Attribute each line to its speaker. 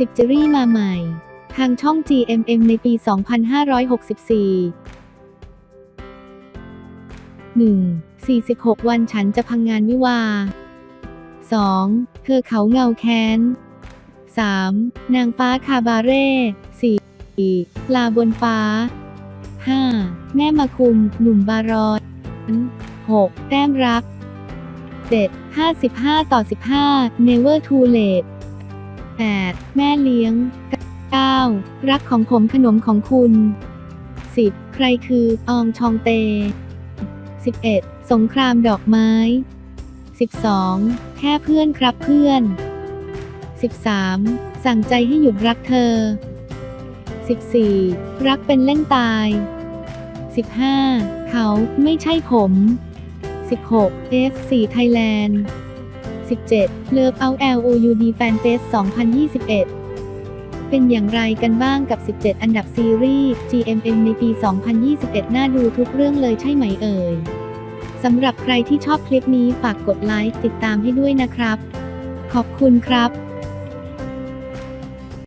Speaker 1: 10จรี่มาใหม่ ทางช่อง GMM ในปี 2564 1. 46 วันฉันจะพังงานวิวา 2. เธอเขาเงาแค้น 3. นางฟ้าคาบาเร่ 4. ลาบนฟ้า 5. แม่มาคุม หนุ่มบารอน 6. แต้มรัก 7. 55 ต่อ 15 Never too late 8. แม่เลี้ยง 9. รักของผมขนมของคุณ 10. ใครคืออองชองเต 11. สงครามดอกไม้ 12. แค่เพื่อนครับเพื่อน 13. สั่งใจให้หยุดรักเธอ 14. รักเป็นเล่นตาย 15. เขาไม่ใช่ผม 16. F4 Thailand 17. Love Out LOUD Fan Fest 2021 เป็นอย่างไรกันบ้างกับ 17 อันดับซีรีส์ GMM ในปี 2021 น่าดูทุกเรื่องเลยใช่ไหมเอ่ย สำหรับใครที่ชอบคลิปนี้ฝากกดไลค์ติดตามให้ด้วยนะครับ ขอบคุณครับ